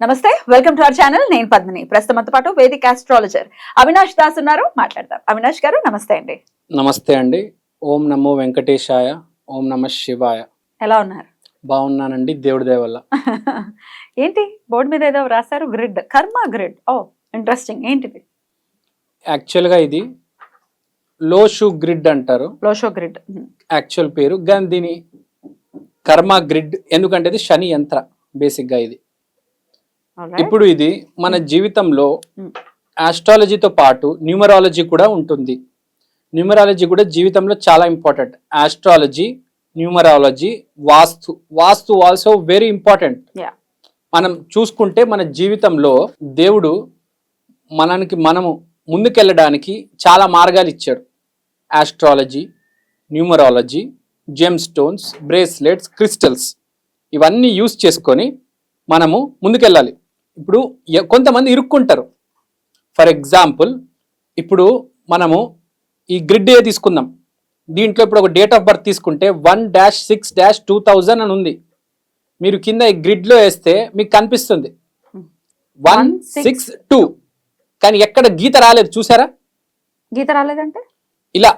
నమస్తే welcome to our channel నేను పద్మిని. ప్రస్తుతంతో పాటు వేదిక ఆస్ట్రాలజర్ అవినాష్ దాస్ ఉన్నారు. మాట్లాడతాం అవినాష్ గారు నమస్తే అండి. నమస్తే అండి. ఓం నమో వెంకటేశాయ ఓం నమ శివాయ. ఎలా ఉన్నారు? బాగున్నానండి దేవుడి దయ వల్ల. ఏంటి? బోర్డు మీద ఏదో రాశారు గ్రిడ్. కర్మ గ్రిడ్. ఓ ఇంట్రెస్టింగ్ ఏంటిది? యాక్చువల్గా ఇది లో షూ గ్రిడ్ అంటారు. Lo Shu grid. యాక్చువల్ పేరు. కానీ దీని కర్మ గ్రిడ్ ఎందుకంటే ఇది శని యంత్ర బేసిక్గా ఇది. ఇప్పుడు ఇది మన జీవితంలో Hmm. ఆస్ట్రాలజీతో పాటు న్యూమరాలజీ కూడా ఉంటుంది. న్యూమరాలజీ కూడా జీవితంలో చాలా important astrology numerology vastu vastu also very important. మనం చూసుకుంటే మన జీవితంలో దేవుడు మనకి మనము ముందుకెళ్ళడానికి చాలా మార్గాలు ఇచ్చాడు. Astrology numerology gem stones bracelets crystals ఇవన్నీ యూస్ చేసుకొని మనము ముందుకెళ్ళాలి. ఇప్పుడు కొంతమంది ఇరుక్కుంటారు. ఫర్ ఎగ్జాంపుల్ ఇప్పుడు మనము ఈ గ్రిడ్ ఏ తీసుకుందాం. దీంట్లో ఇప్పుడు ఒక డేట్ ఆఫ్ బర్త్ తీసుకుంటే one dash six dash two thousand అని ఉంది. మీరు కింద ఈ గ్రిడ్లో వేస్తే మీకు కనిపిస్తుంది. వన్ సిక్స్ టూ కానీ ఎక్కడ గీత రాలేదు చూసారా? గీత రాలేదంటే? ఇలా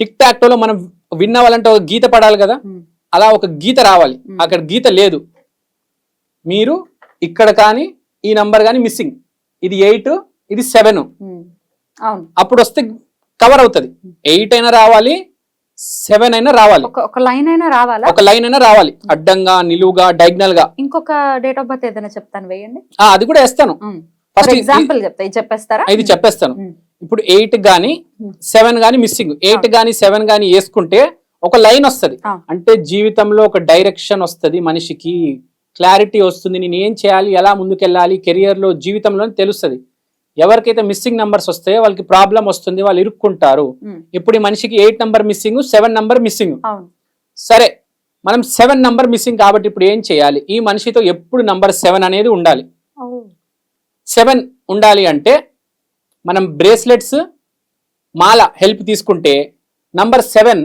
టిక్ టాక్టోలో మనం విన్ అవ్వాలంటే ఒక గీత పడాలి కదా. అలా ఒక గీత రావాలి. Hmm. అక్కడ గీత లేదు. మీరు ఇక్కడ కానీ ఈ నంబర్ కానీ మిస్సింగ్ ఇది ఎయిట్ ఇది సెవెన్. అవును. అప్పుడు వస్తే కవర్ అవుతుంది. ఎయిట్ అయినా రావాలి సెవెన్ అయినా రావాలి. ఒక లైన్ అయినా రావాలా? ఒక లైన్ అయినా రావాలి. అడ్డంగా నిలువుగా డైగ్నల్గా. ఇంకొక డేట్ ఆఫ్ బర్త్ ఏదైనా చెప్తాను వేయండి. అది కూడా వేస్తాను. ఫస్ట్ ఎగ్జాంపుల్ చెప్తా. ఇది చెప్పేస్తారా? ఇది చెప్పేస్తాను. ఇప్పుడు ఎయిట్ గాని. సెవెన్ గాని మిస్సింగ్ ఎయిట్ గాని సెవెన్ గాని వేసుకుంటే ఒక లైన్ వస్తది. అంటే జీవితంలో ఒక డైరెక్షన్ వస్తది మనిషికి. క్లారిటీ వస్తుంది. నేను ఏం చేయాలి? ఎలా ముందుకెళ్ళాలి? కెరియర్లో జీవితంలో తెలుస్తుంది. ఎవరికైతే మిస్సింగ్ నంబర్స్ వస్తాయో వాళ్ళకి ప్రాబ్లం వస్తుంది వాళ్ళు ఇరుక్కుంటారు. ఇప్పుడు ఈ మనిషికి eight number missing seven number missing సరే మనం సెవెన్ నంబర్ మిస్సింగ్ కాబట్టి ఇప్పుడు ఏం చేయాలి? ఈ మనిషితో ఎప్పుడు నంబర్ సెవెన్ అనేది ఉండాలి. సెవెన్ ఉండాలి అంటే మనం బ్రేస్లెట్స్ మాల హెల్ప్ తీసుకుంటే number seven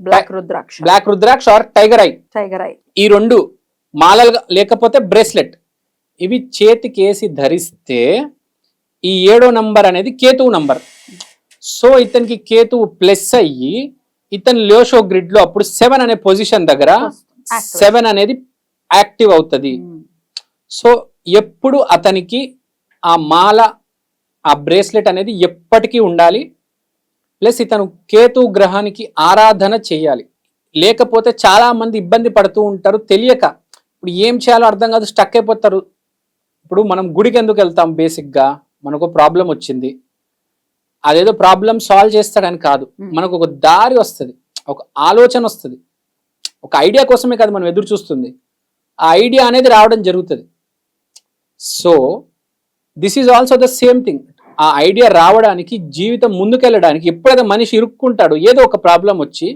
black rudraksha. Black rudraksha or tiger eye tiger eye ఈ రెండు మాలలుగా లేకపోతే బ్రేస్లెట్. ఇవి చేతికేసి ధరిస్తే ఈ ఏడో నంబర్ అనేది కేతువు నంబర్. సో ఇతనికి కేతువు ప్లస్ అయ్యి ఇతని లోషో గ్రిడ్లో అప్పుడు సెవెన్ అనే పొజిషన్ దగ్గర. సెవెన్ అనేది యాక్టివ్ అవుతుంది. సో ఎప్పుడు అతనికి ఆ మాల ఆ బ్రేస్లెట్ అనేది ఎప్పటికీ ఉండాలి. ప్లస్ ఇతను కేతు గ్రహానికి ఆరాధన చేయాలి. లేకపోతే చాలా మంది ఇబ్బంది పడుతూ ఉంటారు తెలియక. ఇప్పుడు ఏం చేయాలో అర్థం కాదు స్టక్ అయిపోతారు. ఇప్పుడు మనం గుడికి ఎందుకు వెళ్తాం బేసిక్గా మనకు ప్రాబ్లం వచ్చింది. అదేదో ప్రాబ్లం సాల్వ్ చేస్తాడని కాదు. మనకు ఒక దారి వస్తుంది. ఒక ఆలోచన వస్తుంది. ఒక ఐడియా కోసమే కాదు మనం ఎదురు చూస్తుంది. ఆ ఐడియా అనేది రావడం జరుగుతుంది. So this is also the same thing ఆ ఐడియా రావడానికి జీవితం ముందుకెళ్ళడానికి ఎప్పుడైతే మనిషి ఇరుక్కుంటాడో ఏదో ఒక ప్రాబ్లం వచ్చి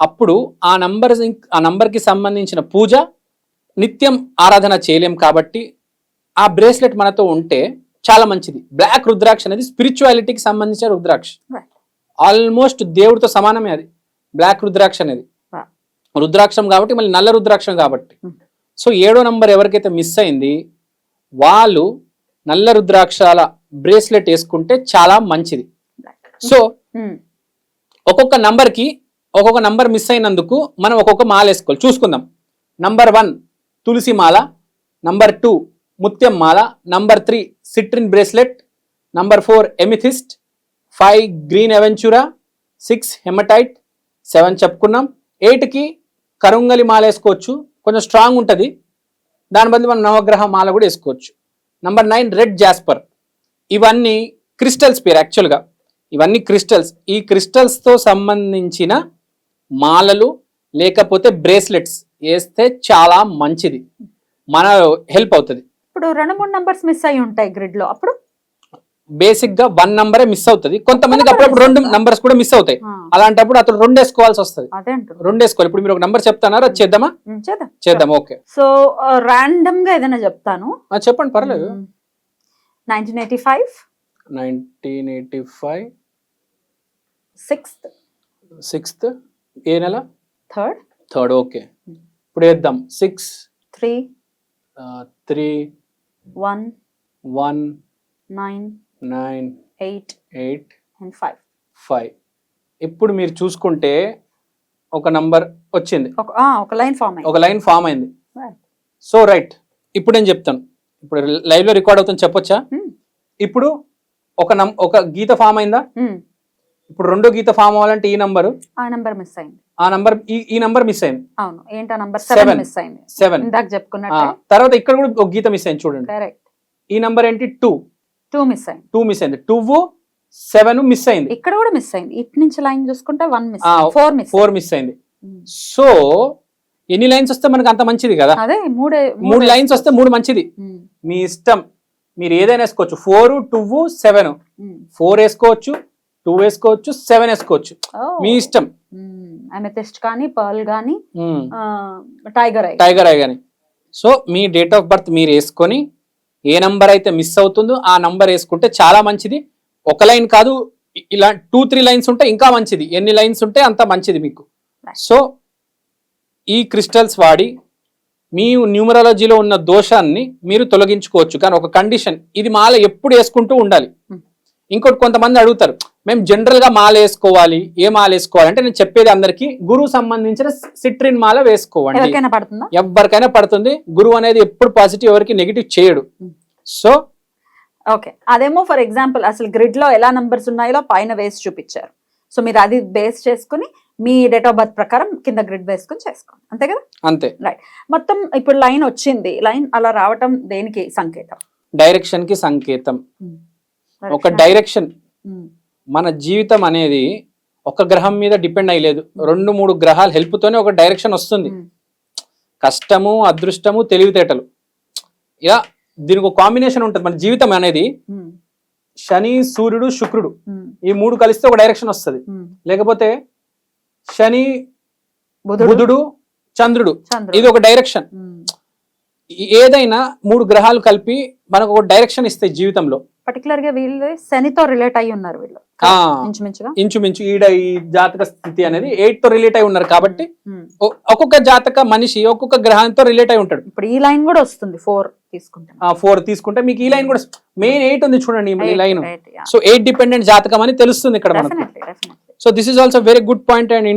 అప్పుడు ఆ నంబర్ ఆ నంబర్కి సంబంధించిన పూజ నిత్యం ఆరాధన చేయలేం కాబట్టి ఆ బ్రేస్లెట్ మనతో ఉంటే చాలా మంచిది. బ్లాక్ రుద్రాక్ష అనేది స్పిరిచువాలిటీకి సంబంధించిన రుద్రాక్ష. ఆల్మోస్ట్ దేవుడితో సమానమే అది. బ్లాక్ రుద్రాక్ష అనేది. రుద్రాక్షం కాబట్టి మళ్ళీ నల్ల రుద్రాక్షం కాబట్టి. Hmm. సో ఏడో నంబర్ ఎవరికైతే మిస్ అయింది వాళ్ళు నల్ల రుద్రాక్షాల బ్రేస్లెట్ వేసుకుంటే చాలా మంచిది. సో ఒక్కొక్క నంబర్కి ఒక్కొక్క నంబర్ మిస్ అయినందుకు మనం ఒక్కొక్క మాల వేసుకోవాలి చూసుకుందాం. నంబర్ వన్ తులసి మాల నంబర్ టూ ముత్యం మాల number three citrine bracelet number four amethyst five green aventurine six hematite seven చెప్పుకున్నాం. ఎయిట్కి కరుంగలి మాల వేసుకోవచ్చు. కొంచెం స్ట్రాంగ్ ఉంటుంది. దాని బదులు మనం నవగ్రహ మాల కూడా వేసుకోవచ్చు. Number nine red jasper. ఇవన్నీ క్రిస్టల్స్ పేరు యాక్చువల్గా. ఇవన్నీ క్రిస్టల్స్. ఈ క్రిస్టల్స్తో సంబంధించిన మాలలు లేకపోతే బ్రేస్లెట్స్. వేస్తే చాలా మంచిది. మన హెల్ప్ అవుతుంది. ఇప్పుడు రెండు మూడు నంబర్స్ మిస్ అయి ఉంటాయి గ్రిడ్లో అప్పుడు? బేసిక్గా వన్ నంబరే మిస్ అవుతుంది. కొంతమందికి అప్పుడప్పుడు రెండు నంబర్స్ కూడా మిస్ అవుతాయి. అలాంటప్పుడు అతను రెండు వేసుకోవాల్సి వస్తుంది. రెండు వేసుకోవాలి. ఇప్పుడు మీరు ఒక నంబర్ చెప్తానారా అది చేద్దామా? చేద్దాం. చేద్దాం. ఓకే. సో ర్యాండమ్గా ఏదైనా చెప్తాను. చెప్పండి. పర్లేదు. Nineteen eighty five nineteen eighty five sixth sixth ఏ నెల? Third third okay. ఇప్పుడు వేద్దాం. Six three three one one nine nine eight eight and five five ఇప్పుడు మీరు చూసుకుంటే ఒక నంబర్ వచ్చింది. ఒక లైన్ ఫామ్ అయింది. ఒక లైన్ ఫామ్ అయింది. సో రైట్ ఇప్పుడు నేను చెప్తాను. ఇప్పుడు లైవ్లో రికార్డ్ అవుతుంది చెప్పొచ్చా? Hmm. ఇప్పుడు ఒక నం ఒక గీత ఫామ్ అయిందా? Hmm. ఇప్పుడు రెండో గీత ఫామ్ అవ్వాలంటే ఈ నంబరు ఆ నంబర్ మిస్ అయింది. ఆ నంబర్ ఈ నంబర్ మిస్ అయింది. అవును. ఏంటా నంబర్. సెవెన్ మిస్ అయింది. సెవెన్ ఇందాక చెప్పుకున్నట్టే. తర్వాత ఇక్కడ కూడా ఒక గీత మిస్ అయింది చూడండి. కరెక్ట్ ఈ నంబర్ ఏంటి? టూ టూ మిస్ అయింది. టూ మిస్ అయింది. టూ సెవెన్ మిస్ అయింది. ఇక్కడ కూడా మిస్ అయింది. ఇటు నుంచి లైన్ చూసుకుంటే one miss four miss four miss అయింది. సో ఎన్ని లైన్స్ వస్తే మనకు అంత మంచిది కదా? అదే మూడే మూడు లైన్స్ వస్తే మూడు మంచిది. ఉమ్, మీ ఇష్టం. మీరు ఏదైనా వేసుకోవచ్చు. Four two seven. ఫోర్ వేసుకోవచ్చు టూ వేసుకోవచ్చు సెవెన్ వేసుకోవచ్చు. ఓ. మీ ఇష్టం. ఉమ్, అమెథిస్ట్ కానీ పర్ల్ కానీ. Tiger eye. టైగర్ ఐ కానీ సో మీ డేట్ ఆఫ్ బర్త్ మీరు వేసుకొని ఏ నంబర్ అయితే మిస్ అవుతుందో ఆ నంబర్ వేసుకుంటే చాలా మంచిది. ఒక లైన్ కాదు ఇలా టూ త్రీ లైన్స్ ఉంటే ఇంకా మంచిది. ఎన్ని లైన్స్ ఉంటే అంత మంచిది మీకు. సో ఈ క్రిస్టల్స్ వాడి మీ న్యూమరాలజీలో ఉన్న దోషాన్ని మీరు తొలగించుకోవచ్చు. కానీ ఒక కండిషన్ ఇది మాల ఎప్పుడు వేసుకుంటూ ఉండాలి. ఇంకోటి కొంతమంది అడుగుతారు మేము జనరల్గా మాల వేసుకోవాలి ఏ మాల వేసుకోవాలి? అంటే నేను చెప్పేది అందరికి గురువు సంబంధించిన సిట్రిన్ మాల వేసుకోవండి. ఎవరికైనా పడుతుందా? గురువు అనేది ఎప్పుడు పాజిటివ్ ఎవరికి నెగిటివ్ చేయడు. So okay. అదేమో ఫర్ ఎగ్జాంపుల్ అసలు గ్రిడ్లో ఎలా నంబర్స్ ఉన్నాయో పైన వేసి చూపించారు. సో మీరు అది బేస్ చేసుకుని మీ డేట్ ఆఫ్ బర్త్ ప్రకారం కింద గ్రిడ్ వేసుకుని చేసుకోండి. అంతే కదా? అంతే. మొత్తం ఇప్పుడు లైన్ వచ్చింది. లైన్ అలా రావటం దేనికి సంకేతం? డైరెక్షన్కి సంకేతం ఒక డైరెక్షన్ ఉమ్, మన జీవితం అనేది ఒక గ్రహం మీద డిపెండ్ అయ్యలేదు. రెండు మూడు గ్రహాల help తోనే ఒక డైరెక్షన్ వస్తుంది. ఉమ్, కష్టము అదృష్టము తెలివితేటలు. ఇలా దీనికి ఒక కాంబినేషన్ ఉంటుంది. మన జీవితం అనేది శని సూర్యుడు శుక్రుడు. ఈ మూడు కలిస్తే ఒక డైరెక్షన్ వస్తుంది. లేకపోతే శని బుధుడు చంద్రుడు. ఇది ఒక డైరెక్షన్. ఏదైనా మూడు గ్రహాలు కలిపి మనకు ఒక డైరెక్షన్ ఇస్తాయి జీవితంలో. పర్టికులర్గా వీళ్ళు శనితో రిలేట్ అయ్యి ఉన్నారు వీళ్ళు. ఇంచుమించుగా ఇంచుమించు ఈడ ఈ జాతక స్థితి అనేది ఎయిట్తో రిలేట్ అయి ఉన్నారు కాబట్టి. ఒ- ఒక్కొక్క జాతక మనిషి ఒక్కొక్క గ్రహంతో రిలేట్ అయి ఉంటాడు ఇప్పుడు ఈ లైన్ కూడా వస్తుంది ఫోర్ తీసుకుంటాం ఆ ఫోర్ తీసుకుంటే మీకు ఈ లైన్ కూడా మెయిన్ ఎయిట్ ఉంది చూడండి ఈ లైన్. సో ఎయిట్ డిపెండెంట్ జాతకం అని తెలుస్తుంది ఇక్కడ మనకు. So this is also very good point and